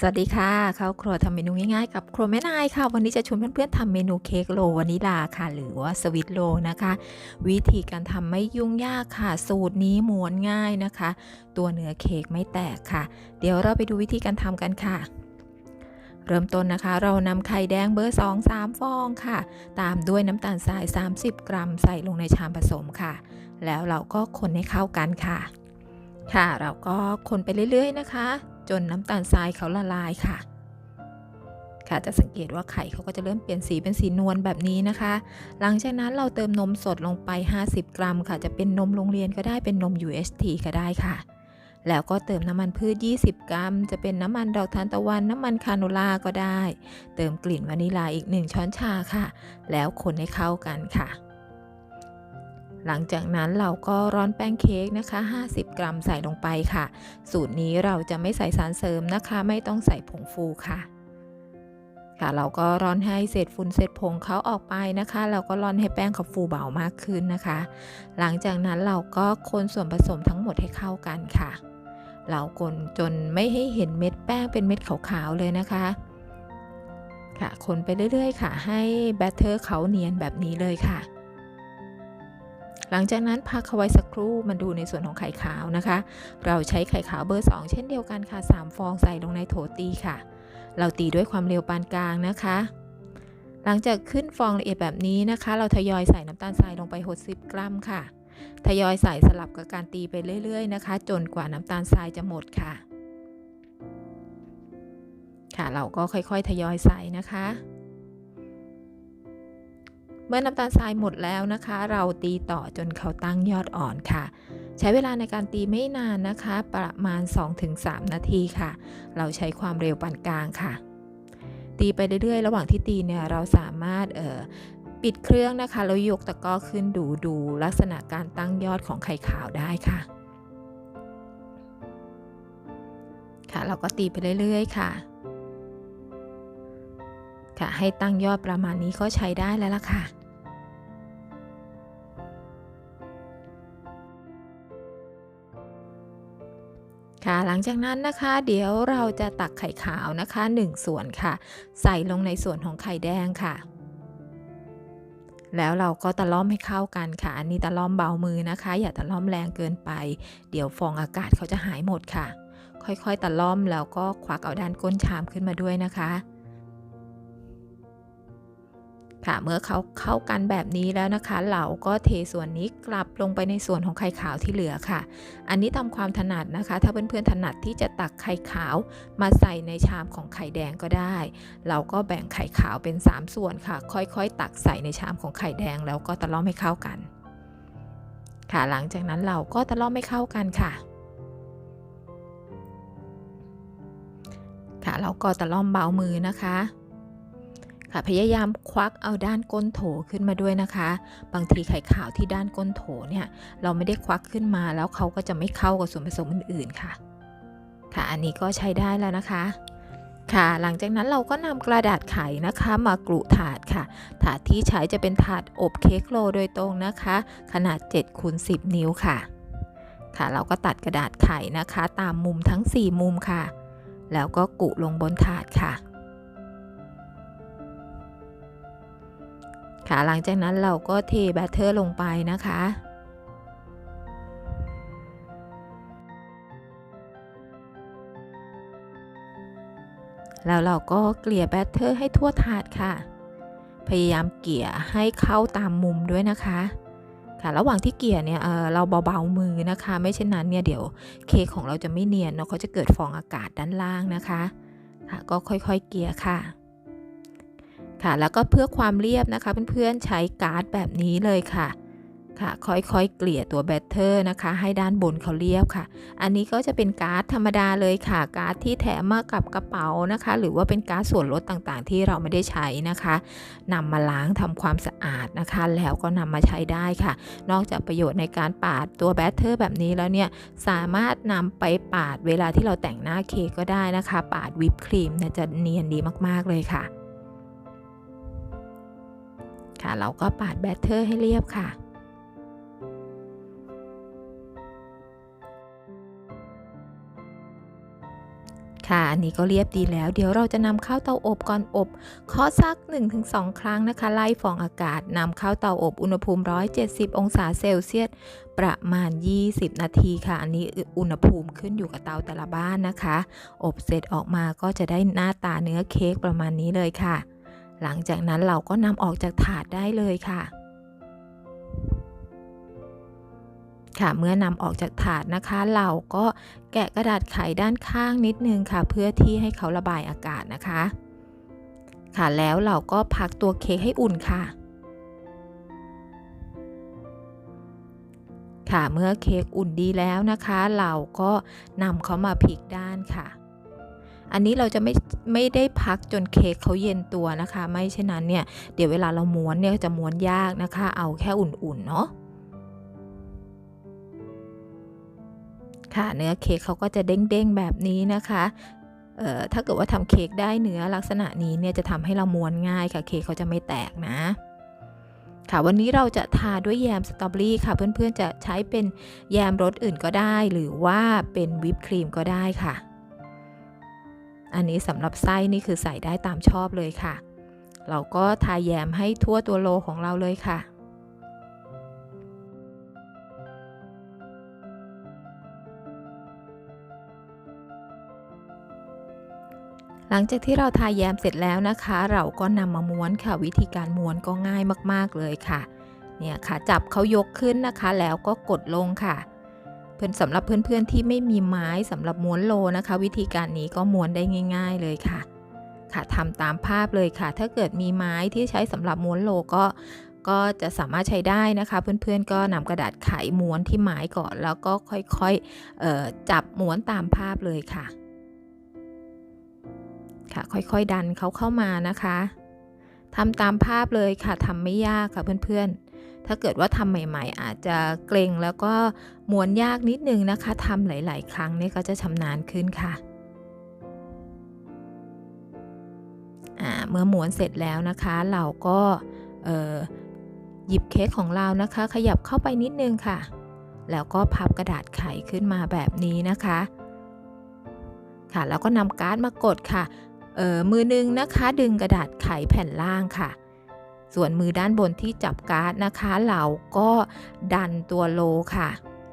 สวัสดีค่ะข้าวครัวทำเมนูง่ายๆกับครัวแม่นายค่ะ วันนี้จะชวนเพื่อนๆทำเมนูเค้กโลวานิลาค่ะ หรือว่าสวิตโลนะคะ วิธีการทำไม่ยุ่งยากค่ะ สูตรนี้ม้วนง่ายนะคะ ตัวเนื้อเค้กไม่แตกค่ะ เดี๋ยวเราไปดูวิธีการทำกันค่ะ เริ่มต้นนะคะ เรานำไข่แดงเบอร์ 2 3 ฟองค่ะ ตามด้วยน้ำตาลทราย 30 กรัม ใส่ลงในชามผสมค่ะ แล้วเราก็คนให้เข้ากันค่ะ ค่ะ เราก็คนไปเรื่อย ๆ นะคะ จนน้ำตาลทรายเขาละลายค่ะ ค่ะจะสังเกตว่าไข่เขาก็จะเริ่มเปลี่ยนสีเป็นสีนวลแบบนี้นะคะ หลังจากนั้นเราเติมนมสดลงไป 50 กรัมค่ะ จะเป็นนมโรงเรียนก็ได้เป็นนม UHT ก็ได้ค่ะ แล้วก็เติมน้ำมันพืช 20 กรัม จะเป็นน้ำมันดอกทานตะวันน้ำมันคาโนล่าก็ได้ เติมกลิ่นวานิลาอีก 1 ช้อนชาค่ะ แล้วคนให้เข้ากันค่ะ หลังจากนั้นเราก็ร้อนแป้งเค้กนะคะ 50 กรัมใส่ลงไปค่ะ สูตรนี้เราจะไม่ใส่สารเสริมนะคะ ไม่ต้องใส่ผงฟูค่ะ ค่ะ เราก็ร้อนให้เศษฝุ่นเศษผงเขาออกไปนะคะ เราก็ร้อนให้แป้งเขาฟูเบามากขึ้นนะคะ หลังจากนั้นเราก็คนส่วนผสมทั้งหมดให้เข้ากันค่ะ เราคนจนไม่ให้เห็นเม็ดแป้งเป็นเม็ดขาวๆเลยนะคะค่ะ คนไปเรื่อยๆ ค่ะ ให้แบตเตอร์เขาเนียนแบบนี้เลยค่ะ หลังจากนั้นพักเขาไว้สักครู่มาดูในส่วนของไข่ขาวนะคะ เราใช้ไข่ขาวเบอร์ 2 เช่นเดียวกันค่ะ 3 ฟองใส่ลงในโถตีค่ะ เราตีด้วยความเร็วปานกลางนะคะ หลังจากขึ้นฟองละเอียดแบบนี้นะคะ เราทยอยใส่น้ำตาลทรายลงไป 60 กรัมค่ะ ทยอยใส่สลับกับการตีไปเรื่อย ๆ นะคะ จนกว่าน้ำตาลทรายจะหมดค่ะ ค่ะเราก็ค่อยๆ ทยอยใส่นะคะ เมื่อน้ำตาลทรายหมดแล้วนะคะ เราตีต่อจนเขาตั้งยอดอ่อนค่ะ ใช้เวลาในการตีไม่นานนะคะ ประมาณ 2-3 นาทีค่ะ เราใช้ความเร็วปานกลางค่ะ ตีไปเรื่อยๆ ระหว่างที่ตีเนี่ยเราสามารถเอ่อปิดเครื่องนะคะแล้วยกตะกร้อขึ้นดูดูลักษณะการตั้งยอดของไข่ขาวได้ค่ะ ค่ะ เราก็ตีไปเรื่อยๆ ค่ะ ค่ะ ให้ตั้งยอดประมาณนี้ก็ใช้ได้แล้วล่ะค่ะ ค่ะหลังจากนั้นนะคะเดี๋ยวเราจะตักไข่ขาวนะคะ 1 ส่วนค่ะ ใส่ลงในส่วนของไข่แดงค่ะ แล้วเราก็ตะล่อมให้เข้ากันค่ะ อันนี้ตะล่อมเบามือนะคะ อย่าตะล่อมแรงเกินไป เดี๋ยวฟองอากาศเขาจะหายหมดค่ะ ค่อยๆตะล่อมแล้วก็ควักเอาด้านก้นชามขึ้นมาด้วยนะคะ ค่ะเมื่อเขาเข้ากันแบบนี้แล้วนะคะ เราก็เทส่วนนี้กลับลงไปในส่วนของไข่ขาวที่เหลือค่ะ อันนี้ตามความถนัดนะคะ ถ้าเพื่อนๆถนัดที่จะตักไข่ขาวมาใส่ในชามของไข่แดงก็ได้ เราก็แบ่งไข่ขาวเป็น 3 ส่วนค่ะ ค่อยๆ ตักใส่ในชามของไข่แดงแล้วก็ตะล่อมให้เข้ากัน ค่ะหลังจากนั้นเราก็ตะล่อมให้เข้ากันค่ะค่ะเราก็ตะล่อมเบามือนะคะ ค่ะพยายามควักเอาด้านก้นโถขึ้นมาด้วยนะคะ บางทีไข่ขาวที่ด้านก้นโถเนี่ยเราไม่ได้ควักขึ้นมาแล้วเขาก็จะไม่เข้ากับส่วนผสมอื่นๆค่ะ ค่ะอันนี้ก็ใช้ได้แล้วนะคะค่ะหลังจากนั้นเราก็นำกระดาษไขนะคะมากรุถาดค่ะ ถาดที่ใช้จะเป็นถาดอบเค้กโลโดยตรงนะคะ ขนาด7คูณ10 นิ้วค่ะ ค่ะเราก็ตัดกระดาษไขนะคะ ตามมุมทั้ง 4 มุมค่ะ แล้วก็กุลงบนถาดค่ะ ค่ะหลังจากนั้นเราก็เทแบตเตอร์ลงไปนะคะแล้วเราก็เกลี่ยแบตเตอร์ให้ทั่วถาดค่ะ พยายามเกลี่ยให้เข้าตามมุมด้วยนะคะ ค่ะ ระหว่างที่เกลี่ยเนี่ยเเราเบาๆมือนะคะ ไม่เช่นนั้นเนี่ยเดี๋ยวเค้กของเราจะไม่เนียนเนาะเขาจะเกิดฟองอากาศด้านล่างนะคะ ค่ะ ก็ค่อยๆเกลี่ยค่ะ ค่ะ แล้วก็เพื่อความเรียบนะคะ เพื่อนๆใช้การ์ดแบบนี้เลยค่ะค่ะ ค่อยๆ เกลี่ยตัวแบตเตอร์นะคะ ให้ด้านบนเขาเรียบค่ะ อันนี้ก็จะเป็นการ์ดธรรมดาเลยค่ะ การ์ดที่แถมมากับกระเป๋านะคะ หรือว่าเป็นการ์ดส่วนลดต่างๆ ที่เราไม่ได้ใช้นะคะนำมาล้างทำความสะอาดนะคะ แล้วก็นำมาใช้ได้ค่ะ นอกจากประโยชน์ในการปาดตัวแบตเตอร์แบบนี้แล้วเนี่ย สามารถนำไปปาดเวลาที่เราแต่งหน้าเค้กก็ได้นะคะ ปาดวิปครีมจะเนียนดีมากๆเลยค่ะ เราก็ปาดแบตเตอร์ให้เรียบค่ะ ค่ะ อันนี้ก็เรียบดีแล้ว เดี๋ยวเราจะนำเข้าเตาอบก่อนอบเคาะสัก 1-2 ครั้งนะคะ ไล่ฟองอากาศนำเข้าเตาอบอุณหภูมิ 170 องศาเซลเซียสประมาณ 20 นาทีค่ะ อันนี้อุณหภูมิขึ้นอยู่กับเตาแต่ละบ้านนะคะ อบเสร็จออกมาก็จะได้หน้าตาเนื้อเค้กประมาณนี้เลยค่ะ หลังจากนั้นเราก็นำออกจากถาดได้เลยค่ะ ค่ะ เมื่อนำออกจากถาดนะคะ เราก็แกะกระดาษไขด้านข้างนิดนึงค่ะ เพื่อที่ให้เขาระบายอากาศนะคะ ค่ะแล้วเราก็พักตัวเค้กให้อุ่นค่ะค่ะเมื่อเค้กอุ่นดีแล้วนะคะ เราก็นำเขามาพลิกด้านค่ะ อันนี้เราจะไม่ไม่ได้พักจนเค้กเขาเย็นตัวนะคะ ไม่เช่นนั้นเนี่ยเดี๋ยวเวลาเราม้วนเนี่ยจะม้วนยากนะคะ เอาแค่อุ่นๆเนาะค่ะเนื้อเค้กเขาก็จะเด้งๆแบบนี้นะคะเอ่อถ้าเกิดว่าทำเค้กได้เนื้อลักษณะนี้เนี่ยจะทำให้เราม้วนง่ายค่ะเค้กเขาจะไม่แตกนะ ค่ะวันนี้เราจะทาด้วยแยมสตรอเบอรี่ค่ะ เพื่อนๆจะใช้เป็นแยมรสอื่นก็ได้ หรือว่าเป็นวิปครีมก็ได้ค่ะ อันนี้สำหรับไส้นี่คือใส่ได้ตามชอบเลยค่ะ เราก็ทาแยมให้ทั่วตัวโลของเราเลยค่ะหลังจากที่เราทาแยมเสร็จแล้วนะคะ เราก็นำมาม้วนค่ะ วิธีการม้วนก็ง่ายมากๆเลยค่ะ เนี่ยค่ะจับเขายกขึ้นนะคะ แล้วก็กดลงค่ะ เพื่อนสำหรับเพื่อนๆที่ไม่มีไม้สำหรับม้วนโลนะคะ วิธีการนี้ก็ม้วนได้ง่าย ๆ เลยค่ะ ค่ะทำตามภาพเลยค่ะ ถ้าเกิดมีไม้ที่ใช้สำหรับม้วนโลก็ก็จะสามารถใช้ได้นะคะ เพื่อนๆก็นำกระดาษไขม้วนที่ไม้ก่อน แล้วก็ค่อยๆจับม้วนตามภาพเลยค่ะ ค่ะค่อยๆดันเขาเข้ามานะคะทำตามภาพเลยค่ะทำไม่ยากค่ะเพื่อนๆ ถ้าเกิดว่าทำใหม่ ๆ อาจจะเกรงแล้วก็ม้วนยากนิดนึงนะคะทำหลาย ๆ ครั้งนี่ก็จะชำนาญขึ้นค่ะเมื่อม้วนเสร็จแล้วนะคะ เราก็หยิบเค้กของเรานะคะ ขยับเข้าไปนิดนึงค่ะ แล้วก็พับกระดาษไขขึ้นมาแบบนี้นะคะ ค่ะแล้วก็นำการ์ดมากดค่ะมือนึงนะคะ ดึงกระดาษไขแผ่นล่างค่ะ ส่วนมือด้านบนที่จับการ์ดนะคะ เราก็ดันตัวโลค่ะ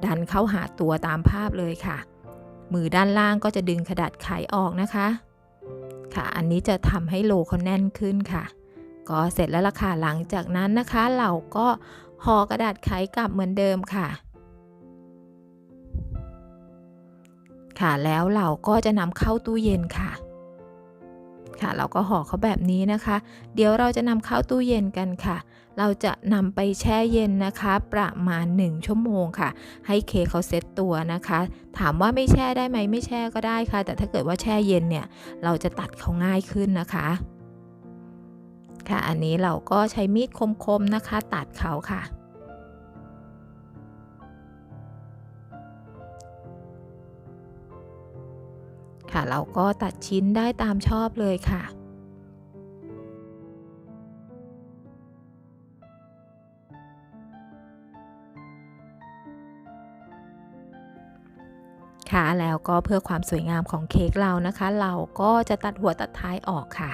ดันเข้าหาตัวตามภาพเลยค่ะ มือด้านล่างก็จะดึงกระดาษไขออกนะคะ ค่ะ อันนี้จะทำให้โลเขาแน่นขึ้นค่ะ ก็เสร็จแล้วล่ะค่ะ หลังจากนั้นนะคะ เราก็ห่อกระดาษไขกลับเหมือนเดิมค่ะค่ะแล้วเราก็จะนำเข้าตู้เย็นค่ะ ค่ะเราก็ห่อเขาแบบนี้นะคะ เดี๋ยวเราจะนำเข้าตู้เย็นกันค่ะ เราจะนำไปแช่เย็นนะคะ ประมาณ 1 ชั่วโมงค่ะ ให้เคเขาเซตตัวนะคะ ถามว่าไม่แช่ได้ไหมไม่แช่ก็ได้ค่ะ แต่ถ้าเกิดว่าแช่เย็นเนี่ย เราจะตัดเขาง่ายขึ้นนะคะค่ะ อันนี้เราก็ใช้มีดคมๆนะคะ ตัดเขาค่ะ ค่ะ เราก็ตัดชิ้นได้ตามชอบเลยค่ะค่ะแล้วก็เพื่อความสวยงามของเค้กเรานะคะ เราก็จะตัดหัวตัดท้ายออกค่ะ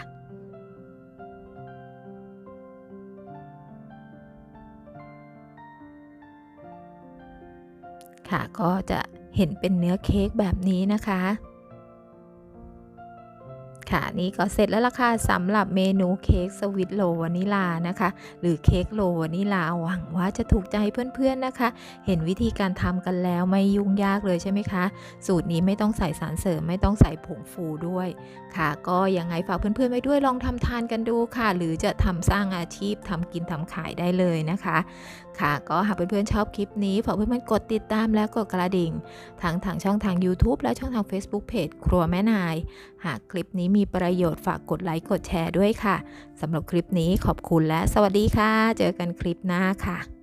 ค่ะก็จะเห็นเป็นเนื้อเค้กแบบนี้นะคะ ค่ะนี่ก็เสร็จแล้วล่ะค่ะสำหรับเมนูเค้กสวิตโลวานิลานะคะ หรือเค้กโลวานิลาหวังว่าจะถูกใจเพื่อนๆนะคะ เห็นวิธีการทำกันแล้วไม่ยุ่งยากเลยใช่ไหมคะ สูตรนี้ไม่ต้องใส่สารเสริมไม่ต้องใส่ผงฟูด้วยค่ะ ก็ยังไงฝากเพื่อนๆไว้ด้วยลองทำทานกันดูค่ะ หรือจะทำสร้างอาชีพทำกินทำขายได้เลยนะคะ ค่ะ ก็หากเพื่อนๆชอบคลิปนี้ฝากเพื่อนๆกดติดตามและกดกระดิ่งทั้งทางช่องทาง YouTube และช่องทาง Facebook Page ครัวแม่นาย หากคลิปนี้มีมีประโยชน์ฝากกดไลค์กดแชร์ด้วยค่ะสำหรับคลิปนี้ขอบคุณและสวัสดีค่ะ เจอกันคลิปหน้าค่ะ